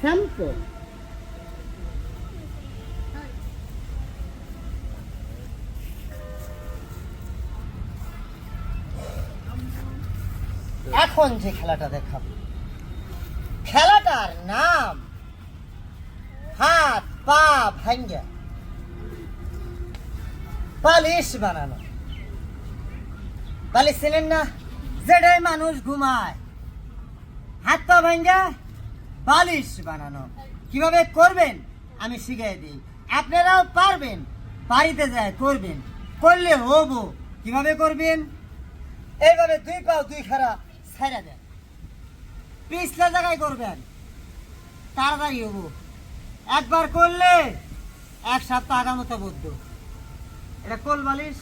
Sample এখন যে খেলাটা দেখাবো। খেলাটার নাম হাত পা ভাঙ্গা। পালিশ বানানো। পালিশ ছিলেন না? যেটাই মানুষ ঘুমায়। ভাঙ্গা? বালিশ বানানো। কীভাবে করবেন? আমি শিখিয়ে দিই। আপনারাও পারবেন। বাড়িতে যায় করবেন। করলে হব। কীভাবে করবেন? এইভাবে দুই পাও দুই খারা ছাইরা দেন। পিছলা জায়গায় করবেন। তাড়াতাড়ি হব। একবার করলে এক সপ্তাহ আগামতো বুদ্ধ। এটা কোল বালিশ,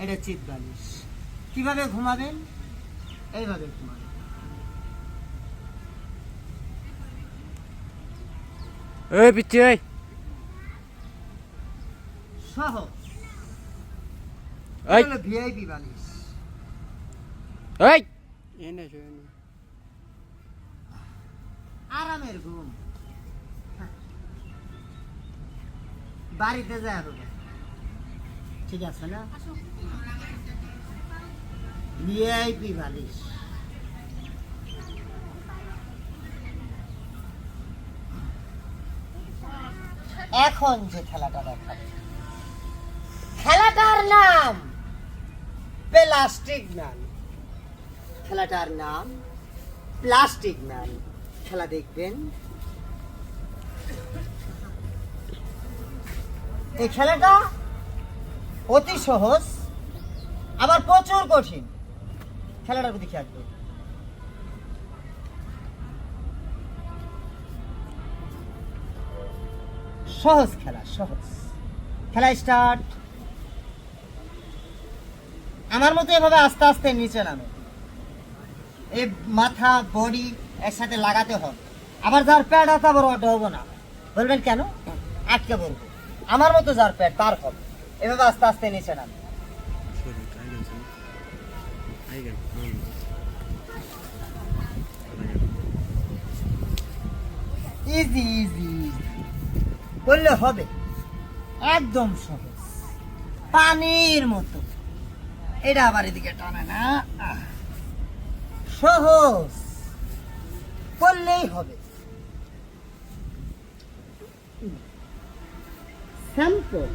এটা চিত বালিশ। কীভাবে ঘুমাবেন? এইভাবে ঘুমাবেন। এই পিচ্ছি এই। সহ এই। ভিআইপি বালিশ এই আরামের ঘুম। বাড়িতে যায় হবে। ঠিক আছে না? ভিআইপি বালিশ এখন যে খেলাটা দেখাবো। খেলাটার নাম প্লাস্টিক ম্যান। খেলাটার নাম প্লাস্টিক ম্যান। খেলা দেখবেন। এই খেলাটা অতি সহজ, আবার প্রচুর কঠিন। খেলাটার প্রতি খেয়াল সহজ খেলা সহজ। খেলা স্টার্ট আমার মতো এভাবে আস্তে আস্তে নিচে নামে। এই মাথা বডি একসাথে লাগাতে হবে। আবার যার প্যাড আছে আবার হব না। বলবেন কেন? আটকে বলব আমার মতো যার প্যাড তার হবে। এভাবে আস্তে আস্তে নিচে নামে। ইজি ইজি করলে হবে। একদম সহজ। পানির মতো। এটা আবার এদিকে টানে না। সহজ। করলেই হবে। স্যাম্পল